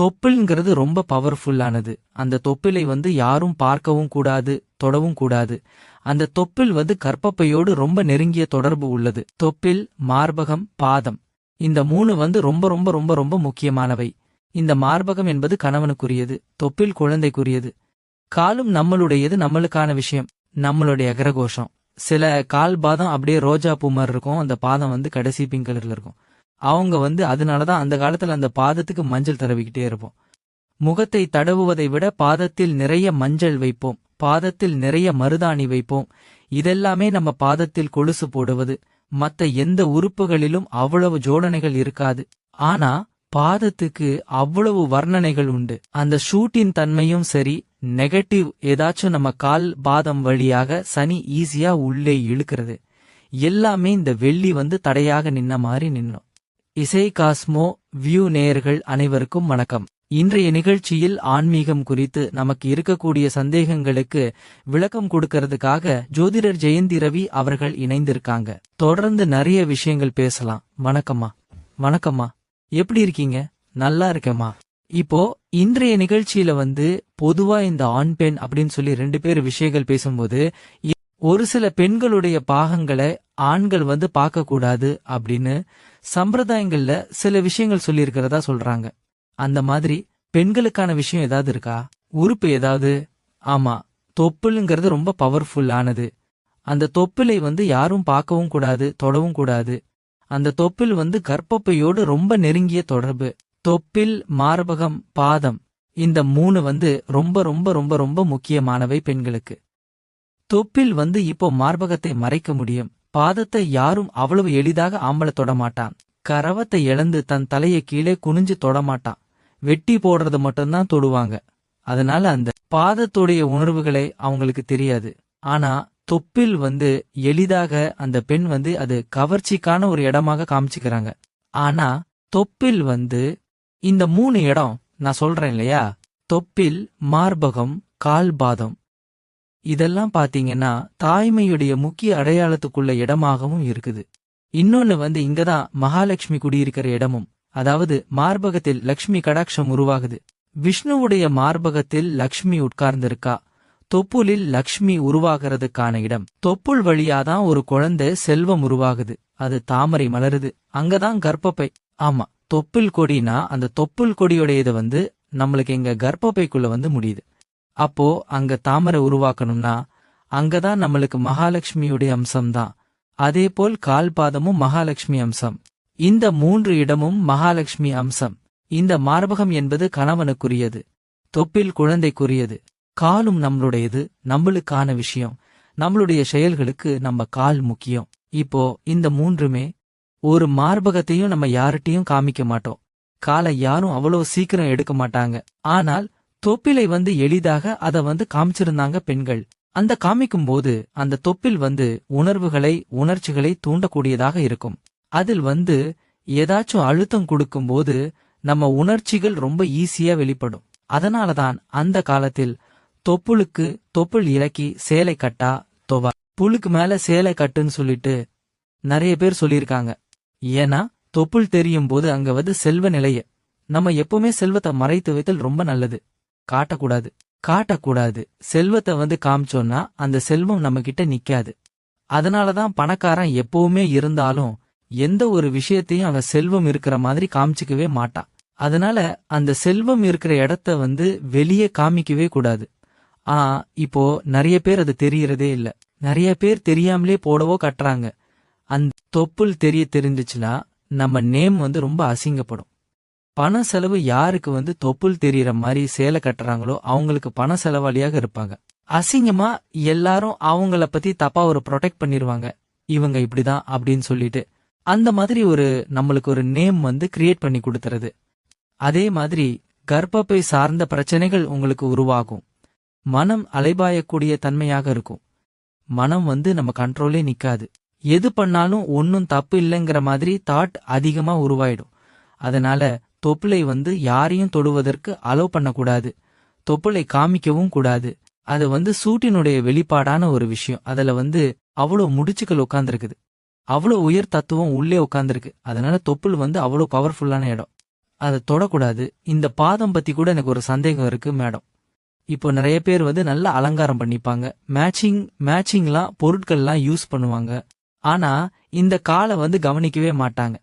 தொப்பில்ங்கிறது ரொம்ப பவர்ஃபுல்லானது அந்த தொப்பிலை வந்து யாரும் பார்க்கவும் கூடாது தொடவும் கூடாது. அந்த தொப்பில் வந்து கற்பப்பையோடு ரொம்ப நெருங்கிய தொடர்பு உள்ளது. தொப்பில் மார்பகம் பாதம். இந்த மூணு வந்து ரொம்ப ரொம்ப ரொம்ப ரொம்ப முக்கியமானவை. இந்த மார்பகம் என்பது கணவனுக்குரியது தொப்பில் குழந்தைக்குரியது. காலும் நம்மளுடையது நம்மளுக்கான விஷயம். நம்மளுடைய அகரகோஷம் சில கால் பாதம் அப்படியே ரோஜா பூ மாதிரி இருக்கும் அந்த பாதம் வந்து கடைசி பிங்க் கலர்ல இருக்கும். அவங்க வந்து அதனாலதான் அந்த காலத்துல அந்த பாதத்துக்கு மஞ்சள் தடவிக்கிட்டே இருப்போம். முகத்தை தடவுவதை விட பாதத்தில் நிறைய மஞ்சள் வைப்போம். பாதத்தில் நிறைய மருதாணி வைப்போம். இதெல்லாமே நம்ம பாதத்தில் கொலுசு போடுவது. மத்த எந்த உறுப்புகளிலும் அவ்வளவு ஜோடனைகள் இருக்காது. ஆனா பாதத்துக்கு அவ்வளவு வர்ணனைகள் உண்டு. அந்த ஷூட்டின் தன்மையும் சரி நெகட்டிவ் ஏதாச்சும் நம்ம கால் பாதம் வழியாக சனி ஈஸியா உள்ளே இழுக்கிறது. எல்லாமே இந்த வெள்ளி வந்து தடையாக நின்ன மாதிரி நின்னோம். இசை காஸ்மோ வியூ நேயர்கள் அனைவருக்கும் வணக்கம். இன்றைய நிகழ்ச்சியில் ஆன்மீகம் குறித்து நமக்கு இருக்கக்கூடிய சந்தேகங்களுக்கு விளக்கம் கொடுக்கறதுக்காக ஜோதிடர் ஜெயந்தி ரவி அவர்கள் இணைந்திருக்காங்க. தொடர்ந்து நிறைய விஷயங்கள் பேசலாம். வணக்கம்மா. வணக்கம்மா. எப்படி இருக்கீங்க? நல்லா இருக்கேம்மா. இப்போ இன்றைய நிகழ்ச்சியில வந்து பொதுவா இந்த ஆண் பெண் அப்படின்னு சொல்லி ரெண்டு பேர் விஷயங்கள் பேசும்போது ஒரு சில பெண்களுடைய பாகங்களை ஆண்கள் வந்து பார்க்கக்கூடாது அப்படின்னு சம்பிரதாயங்கள்ல சில விஷயங்கள் சொல்லியிருக்கிறதா சொல்றாங்க. அந்த மாதிரி பெண்களுக்கான விஷயம் ஏதாவது இருக்கா? உறுப்பு ஏதாவது? ஆமா தொப்புளுங்கிறது ரொம்ப பவர்ஃபுல்லானது அந்த தொப்பிலை வந்து யாரும் பார்க்கவும் கூடாது தொடவும் கூடாது. அந்த தொப்பில் வந்து கர்ப்பப்பையோடு ரொம்ப நெருங்கிய தொடர்பு. தொப்பில் மார்பகம் பாதம் இந்த மூணு வந்து ரொம்ப ரொம்ப ரொம்ப ரொம்ப முக்கியமானவை பெண்களுக்கு. தொப்பில் வந்து இப்போ மார்பகத்தை மறைக்க முடியும். பாதத்தை யாரும் அவ்வளவு எளிதாக ஆம்பளை தொடமாட்டான் கரவத்தை இழந்து தன் தலையை கீழே குனிஞ்சு தொடமாட்டான் வெட்டி போடுறது மட்டும்தான் தொடுவாங்க. அதனால அந்த பாதத்துடைய உணர்வுகளை அவங்களுக்கு தெரியாது. ஆனா தொப்பில் வந்து எளிதாக அந்த பெண் வந்து அது கவர்ச்சிக்கான ஒரு இடமாக காமிச்சுக்கிறாங்க. ஆனா தொப்பில் வந்து இந்த மூணு இடம் நான் சொல்றேன் இல்லையா? தொப்பில் மார்பகம் கால்பாதம் இதெல்லாம் பாத்தீங்கன்னா தாய்மையுடைய முக்கிய அடையாளத்துக்குள்ள இடமாகவும் இருக்குது. இன்னொன்னு வந்து இங்கதான் மகாலட்சுமி குடியிருக்கிற இடமும் அதாவது மார்பகத்தில் லக்ஷ்மி கடாட்சம் உருவாகுது. விஷ்ணுவுடைய மார்பகத்தில் லக்ஷ்மி உட்கார்ந்திருக்கா? தொப்புளில் லக்ஷ்மி உருவாகிறதுக்கான இடம். தொப்புள் வழியாதான் ஒரு குழந்தை செல்வம் உருவாகுது. அது தாமரை மலருது. அங்கதான் கர்ப்பப்பை. ஆமா தொப்புள் கொடினா அந்த தொப்புள் கொடியுடையது வந்து நம்மளுக்கு எங்க கர்ப்பப்பைக்குள்ள வந்து முடியுது. அப்போ அங்க தாமரை உருவாக்கணும்னா அங்கதான் நம்மளுக்கு மகாலட்சுமியுடைய அம்சம்தான். அதே போல் கால்பாதமும் மகாலட்சுமி அம்சம். இந்த மூன்று இடமும் மகாலட்சுமி அம்சம். இந்த மார்பகம் என்பது கணவனுக்குரியது. தொப்பில் குழந்தைக்குரியது. காலும் நம்மளுடையது நம்மளுக்கான விஷயம். நம்மளுடைய செயல்களுக்கு நம்ம கால் முக்கியம். இப்போ இந்த மூன்றுமே ஒரு மார்பகத்தையும் நம்ம யார்கிட்டையும் காமிக்க மாட்டோம். காலை யாரும் அவ்வளவு சீக்கிரம் எடுக்க மாட்டாங்க. ஆனால் தொப்பிலை வந்து எளிதாக அத வந்து காமிச்சிருந்தாங்க பெண்கள். அந்த காமிக்கும் போது அந்த தொப்பில் வந்து உணர்வுகளை உணர்ச்சிகளை தூண்டக்கூடியதாக இருக்கும். அதில் வந்து ஏதாச்சும் அழுத்தம் கொடுக்கும்போது நம்ம உணர்ச்சிகள் ரொம்ப ஈஸியா வெளிப்படும். அதனாலதான் அந்த காலத்தில் தொப்புளுக்கு தொப்புள் இலக்கி சேலை கட்டா தொவா. புழுக்கு மேல சேலை கட்டுன்னு சொல்லிட்டு நிறைய பேர் சொல்லியிருக்காங்க. ஏன்னா தொப்புள் தெரியும் போது அங்க வந்து செல்வ நிலைய. நம்ம எப்பவுமே செல்வத்தை மறைத்து வைத்தல் ரொம்ப நல்லது. காட்டக்கூடாது. காட்டக்கூடாது. செல்வத்தை வந்து காமிச்சோம்னா அந்த செல்வம் நம்ம கிட்ட நிக்காது. அதனாலதான் பணக்காரன் எப்பவுமே இருந்தாலும் எந்த ஒரு விஷயத்தையும் அவன் செல்வம் இருக்கிற மாதிரி காமிச்சிக்கவே மாட்டான். அதனால அந்த செல்வம் இருக்கிற இடத்த வந்து வெளியே காமிக்கவே கூடாது. ஆ இப்போ நிறைய பேர் அது தெரியறதே இல்ல. நிறைய பேர் தெரியாமலே போடவோ கட்டுறாங்க. அந்த தொப்புள் தெரிய தெரிஞ்சிச்சுன்னா நம்ம நேம் வந்து ரொம்ப அசிங்கப்படும். பண செலவு யாருக்கு வந்து தொப்புள் தெரியற மாதிரி சேலை கட்டுறாங்களோ அவங்களுக்கு பண செலவாளியாக இருப்பாங்க. அசிங்கமா எல்லாரும் அவங்கள பத்தி தப்பா ஒரு ப்ரொடெக்ட் பண்ணிருவாங்க. இவங்க இப்படிதான் அப்படின்னு சொல்லிட்டு. அந்த மாதிரி ஒரு நம்மளுக்கு ஒரு நேம் வந்து கிரியேட் பண்ணி கொடுத்துறது. அதே மாதிரி கர்ப்பப்பை சார்ந்த பிரச்சனைகள் உங்களுக்கு உருவாகும். மனம் அலைபாயக்கூடிய தன்மையாக இருக்கும். மனம் வந்து நம்ம கண்ட்ரோலே நிக்காது. எது பண்ணாலும் ஒன்னும் தப்பு இல்லைங்கிற மாதிரி தாட் அதிகமா உருவாயிடும். அதனால தொப்புளை வந்து யாரையும் தொடுவதற்கு அலோவ் பண்ணக்கூடாது. தொப்புளை காமிக்கவும் கூடாது. அது வந்து சூட்டினுடைய வெளிப்பாடான ஒரு விஷயம். அதுல வந்து அவ்வளோ முடிச்சுக்கள் உட்கார்ந்துருக்குது. அவ்வளோ உயர் தத்துவம் உள்ளே உட்கார்ந்துருக்கு. அதனால தொப்புள் வந்து அவ்வளோ பவர்ஃபுல்லான இடம். அதை தொடக்கூடாது. இந்த பாதம் பத்தி கூட எனக்கு ஒரு சந்தேகம் இருக்கு மேடம் இப்போ நிறைய பேர் வந்து நல்லா அலங்காரம் பண்ணிப்பாங்க. மேட்சிங் மேட்சிங்லாம் பொருட்கள்லாம் யூஸ் பண்ணுவாங்க. ஆனா இந்த காலை வந்து கவனிக்கவே மாட்டாங்க.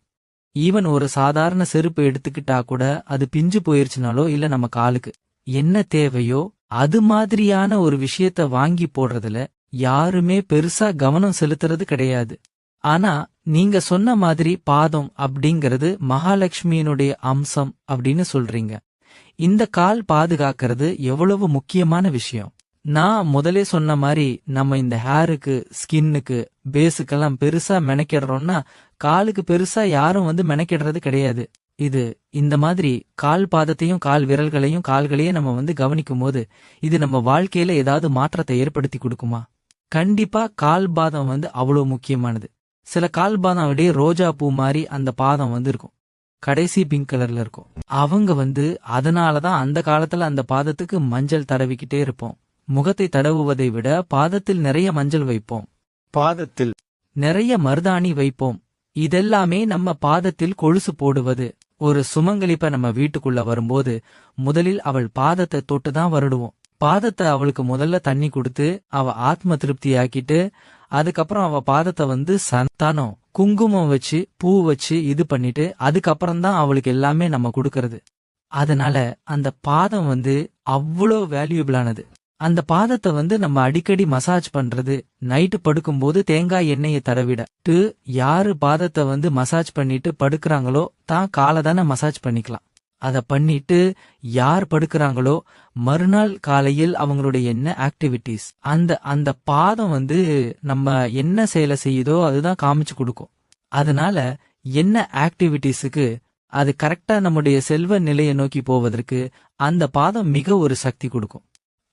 ஈவன் ஒரு சாதாரண செருப்பு எடுத்துக்கிட்டா கூட அது பிஞ்சு போயிருச்சுனாலோ இல்ல நம்ம காலுக்கு. என்ன தேவையோ அது மாதிரியான ஒரு விஷயத்த வாங்கி போடுறதுல யாருமே பெருசா கவனம் செலுத்துறது கிடையாது. ஆனா நீங்க சொன்ன மாதிரி பாதம் அப்படிங்கறது மகாலட்சுமியினுடைய அம்சம் அப்படின்னு சொல்றீங்க. இந்த கால் பாதுகாக்கிறது எவ்வளவு முக்கியமான விஷயம். நான் முதலே சொன்ன மாதிரி நம்ம இந்த ஹேருக்கு ஸ்கின்னுக்கு பேஸுக்கெல்லாம் பெருசா மெனக்கிடுறோம்னா காலுக்கு பெருசா யாரும் வந்து மெனக்கிடுறது கிடையாது. இது இந்த மாதிரி கால் பாதத்தையும் கால் விரல்களையும் கால்களையும் நம்ம வந்து கவனிக்கும் போது இது நம்ம வாழ்க்கையில ஏதாவது மாற்றத்தை ஏற்படுத்தி கொடுக்குமா? கண்டிப்பா கால் பாதம் வந்து அவ்வளவு முக்கியமானது. சில கால் பாதம் அப்படியே ரோஜா பூ மாதிரி அந்த பாதம் வந்து இருக்கும். கடைசி பிங்க் கலர்ல இருக்கும். அவங்க வந்து அதனாலதான் அந்த காலத்துல அந்த பாதத்துக்கு மஞ்சள் தடவிக்கிட்டே இருப்போம். முகத்தை தடவுவதை விட பாதத்தில் நிறைய மஞ்சள் வைப்போம். பாதத்தில் நிறைய மருதாணி வைப்போம். இதெல்லாமே நம்ம பாதத்தில் கொலுசு போடுவது. ஒரு சுமங்கலிப்ப நம்ம வீட்டுக்குள்ள வரும்போது முதலில் அவள் பாதத்தை தொட்டு தான் வருடுவோம். பாதத்தை அவளுக்கு முதல்ல தண்ணி கொடுத்து அவ ஆத்ம திருப்தி ஆக்கிட்டு அதுக்கப்புறம் அவ பாதத்தை வந்து சந்தானம் குங்குமம் வச்சு பூ வச்சு இது பண்ணிட்டு அதுக்கப்புறம் தான் அவளுக்கு எல்லாமே நம்ம கொடுக்கறது. அதனால அந்த பாதம் வந்து அவ்வளோ வேல்யூபிளானது அந்த பாதத்தை வந்து நம்ம அடிக்கடி மசாஜ் பண்றது நைட்டு படுக்கும்போது தேங்காய் எண்ணெயை தடவிடட்டு யாரு பாதத்தை வந்து மசாஜ் பண்ணிட்டு படுக்கிறாங்களோ தான் காலை தானே மசாஜ் பண்ணிக்கலாம். அத பண்ணிட்டு யார் படுக்கிறாங்களோ மறுநாள் காலையில் அவங்களுடைய என்ன ஆக்டிவிட்டிஸ் அந்த அந்த பாதம் வந்து நம்ம என்ன செயலை செய்யுதோ அதுதான் காமிச்சு கொடுக்கும். அதனால என்ன ஆக்டிவிட்டிஸுக்கு அது கரெக்டா நம்முடைய செல்வ நிலையை நோக்கி போவதற்கு அந்த பாதம் மிக ஒரு சக்தி கொடுக்கும்.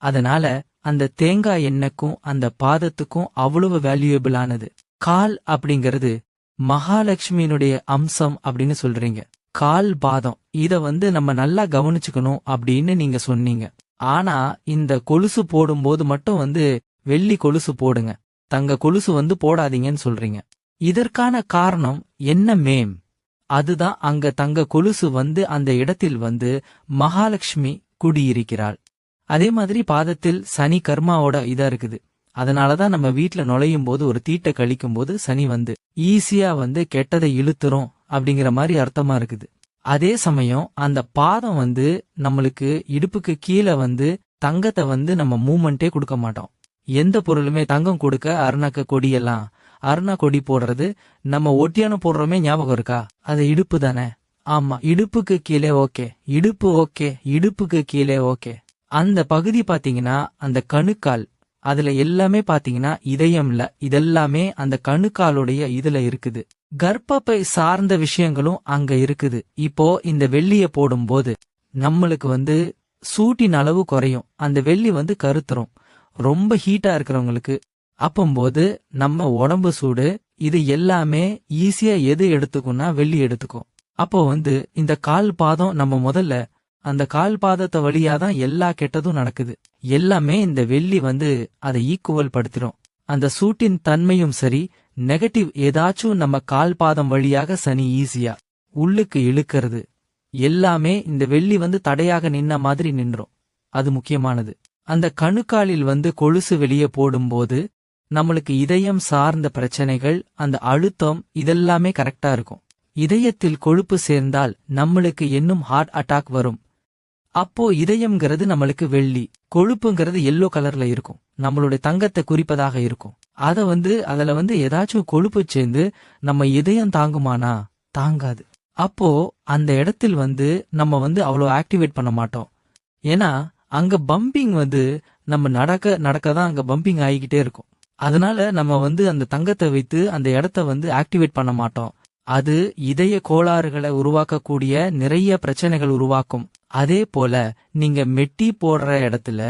அதனால அந்த தேங்காய் எண்ணெய்க்கும் அந்த பாதத்துக்கும் அவ்வளவு வேல்யூபிளானது கால் அப்படிங்கிறது மகாலட்சுமியினுடைய அம்சம் அப்படின்னு சொல்றீங்க. கால் பாதம். இத வந்து நம்ம நல்லா கவனிச்சுக்கணும் அப்படின்னு நீங்க சொன்னீங்க. ஆனா இந்த கொலுசு போடும்போது மட்டும் வந்து வெள்ளி கொலுசு போடுங்க. தங்க கொலுசு வந்து போடாதீங்கன்னு சொல்றீங்க. இதற்கான காரணம் என்ன மேம்? அதுதான் அங்க தங்க கொலுசு வந்து அந்த இடத்தில் வந்து மகாலட்சுமி குடியிருக்கிறாள். அதே மாதிரி பாதத்தில் சனி கர்மாவோட இதா இருக்குது. அதனாலதான் நம்ம வீட்ல நுழையும் போது ஒரு தீட்டை கழிக்கும் போது சனி வந்து ஈஸியா வந்து கெட்டதை இழுத்துரும் அப்படிங்கிற மாதிரி அர்த்தமா இருக்குது. அதே சமயம் அந்த பாதம் வந்து நம்மளுக்கு இடுப்புக்கு கீழே வந்து தங்கத்தை வந்து நம்ம மூமெண்டே கொடுக்க மாட்டோம். எந்த பொருளுமே தங்கம் கொடுக்க அருணாக்க கொடியெல்லாம் அருணா கொடி போடுறது நம்ம ஒட்டியான போடுறோமே ஞாபகம் இருக்கா? அது இடுப்பு தானே. ஆமா இடுப்புக்கு கீழே ஓகே இடுப்பு ஓகே இடுப்புக்கு கீழே ஓகே. அந்த பகுதி பாத்தீங்கன்னா அந்த கணுக்கால். அதுல எல்லாமே பாத்தீங்கன்னா இதயம்ல இதெல்லாமே அந்த கணுக்காலுடைய இதுல இருக்குது. கர்ப்பப்பை சார்ந்த விஷயங்களும் அங்க இருக்குது. இப்போ இந்த வெள்ளிய போடும்போது நம்மளுக்கு வந்து சூட்டின் அளவு குறையும். அந்த வெள்ளி வந்து கருத்துரும். ரொம்ப ஹீட்டா இருக்கிறவங்களுக்கு அப்பம்போது நம்ம உடம்பு சூடு இது எல்லாமே ஈஸியா எது எடுத்துக்கும்னா வெள்ளி எடுத்துக்கும். அப்போ வந்து இந்த கால் பாதம் நம்ம முதல்ல அந்த கால் பாதத்தை வழியா தான் எல்லா கெட்டதும் நடக்குது. எல்லாமே இந்த வெள்ளி வந்து அதை ஈக்குவல் படுத்திடும் அந்த சூட்டின் தன்மையும் சரி நெகட்டிவ் ஏதாச்சும் நம்ம கால் பாதம் வழியாக சனி ஈஸியா உள்ளுக்கு இழுக்கிறது. எல்லாமே இந்த வெள்ளி வந்து தடையாக நின்ன மாதிரி நின்றோம். அது முக்கியமானது. அந்த கணுக்காலில் வந்து கொலுசு வெளியே போடும்போது நம்மளுக்கு இதயம் சார்ந்த பிரச்சனைகள் அந்த அழுத்தம் இதெல்லாமே கரெக்டா இருக்கும். இதயத்தில் கொழுப்பு சேர்ந்தால் நம்மளுக்கு இன்னும் ஹார்ட் அட்டாக் வரும். அப்போ இதயம்ங்கிறது நம்மளுக்கு வெள்ளி கொழுப்புங்கிறது எல்லோ கலர்ல இருக்கும். நம்மளுடைய தங்கத்தை குறிப்பதாக இருக்கும். அத வந்து அதுல வந்து ஏதாச்சும் கொழுப்பு சேர்ந்து நம்ம இதயம் தாங்குமானா? தாங்காது. அப்போ அந்த இடத்தில் வந்து நம்ம வந்து அவ்வளோ ஆக்டிவேட் பண்ண மாட்டோம். ஏன்னா அங்க பம்பிங் வந்து நம்ம நடக்க நடக்க தான் அங்க பம்பிங் ஆகிக்கிட்டே இருக்கும். அதனால நம்ம வந்து அந்த தங்கத்தை வைத்து அந்த இடத்த வந்து ஆக்டிவேட் பண்ண மாட்டோம். அது இதய கோளாறுகளை உருவாக்கக்கூடிய நிறைய பிரச்சனைகள் உருவாக்கும். அதே போல நீங்க மெட்டி போடுற இடத்துல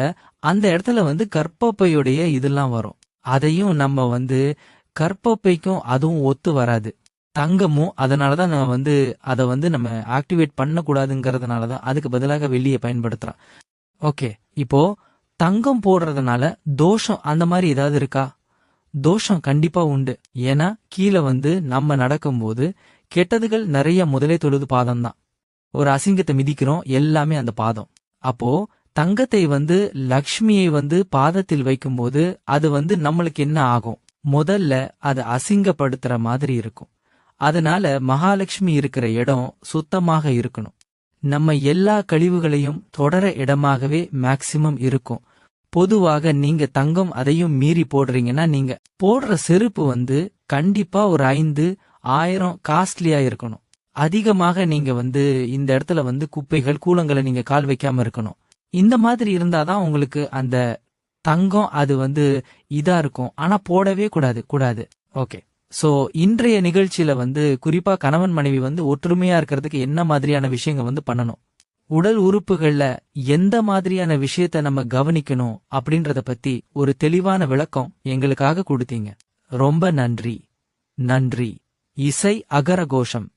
அந்த இடத்துல வந்து கற்பப்பையுடைய இதெல்லாம் வரும். அதையும் நம்ம வந்து கற்பப்பைக்கும் அதுவும் ஒத்து வராது. தங்கமும் அதனாலதான் நம்ம வந்து அதை வந்து நம்ம ஆக்டிவேட் பண்ணக்கூடாதுங்கிறதுனாலதான் அதுக்கு பதிலாக வெளியே பயன்படுத்துறோம். ஓகே இப்போ தங்கம் போடுறதுனால தோஷம் அந்த மாதிரி ஏதாவது இருக்கா? தோஷம் கண்டிப்பா உண்டு. ஏன்னா கீழே வந்து நம்ம நடக்கும்போது கெட்டதுகள் நிறைய முதலே தொழுது பாதம் தான் ஒரு அசிங்கத்தை மிதிக்கிறோம் எல்லாமே அந்த பாதம். அப்போ தங்கத்தை வந்து லக்ஷ்மியை வந்து பாதத்தில் வைக்கும்போது அது வந்து நம்மளுக்கு என்ன ஆகும்? முதல்ல அது அசிங்கப்படுத்துற மாதிரி இருக்கும். அதனால மகாலட்சுமி இருக்கிற இடம் சுத்தமாக இருக்கணும். நம்ம எல்லா கழிவுகளையும் தொடர இடமாகவே மேக்சிமம் இருக்கும். பொதுவாக நீங்க தங்கம் அதையும் மீறி போடுறீங்கன்னா நீங்க போடுற செருப்பு வந்து கண்டிப்பா ஒரு ஐந்து ஆயிரம் காஸ்ட்லியா இருக்கணும். அதிகமாக நீங்க வந்து இந்த இடத்துல வந்து குப்பைகள் கூலங்களை நீங்க கால் வைக்காம இருக்கணும். இந்த மாதிரி இருந்தாதான் உங்களுக்கு அந்த தங்கம் அது வந்து இதா இருக்கும். ஆனா போடவே கூடாது கூடாது. ஓகே சோ இன்றைய நிகழ்ச்சியில வந்து குறிப்பா கணவன் மனைவி வந்து ஒற்றுமையா இருக்கிறதுக்கு என்ன மாதிரியான விஷயங்க வந்து பண்ணணும்? உடல் உறுப்புகள்ல எந்த மாதிரியான விஷயத்த நம்ம கவனிக்கணும் அப்படின்றத பத்தி ஒரு தெளிவான விளக்கம் எங்களுக்காக கொடுத்தீங்க. ரொம்ப நன்றி. நன்றி. இசை அகரகோஷம்.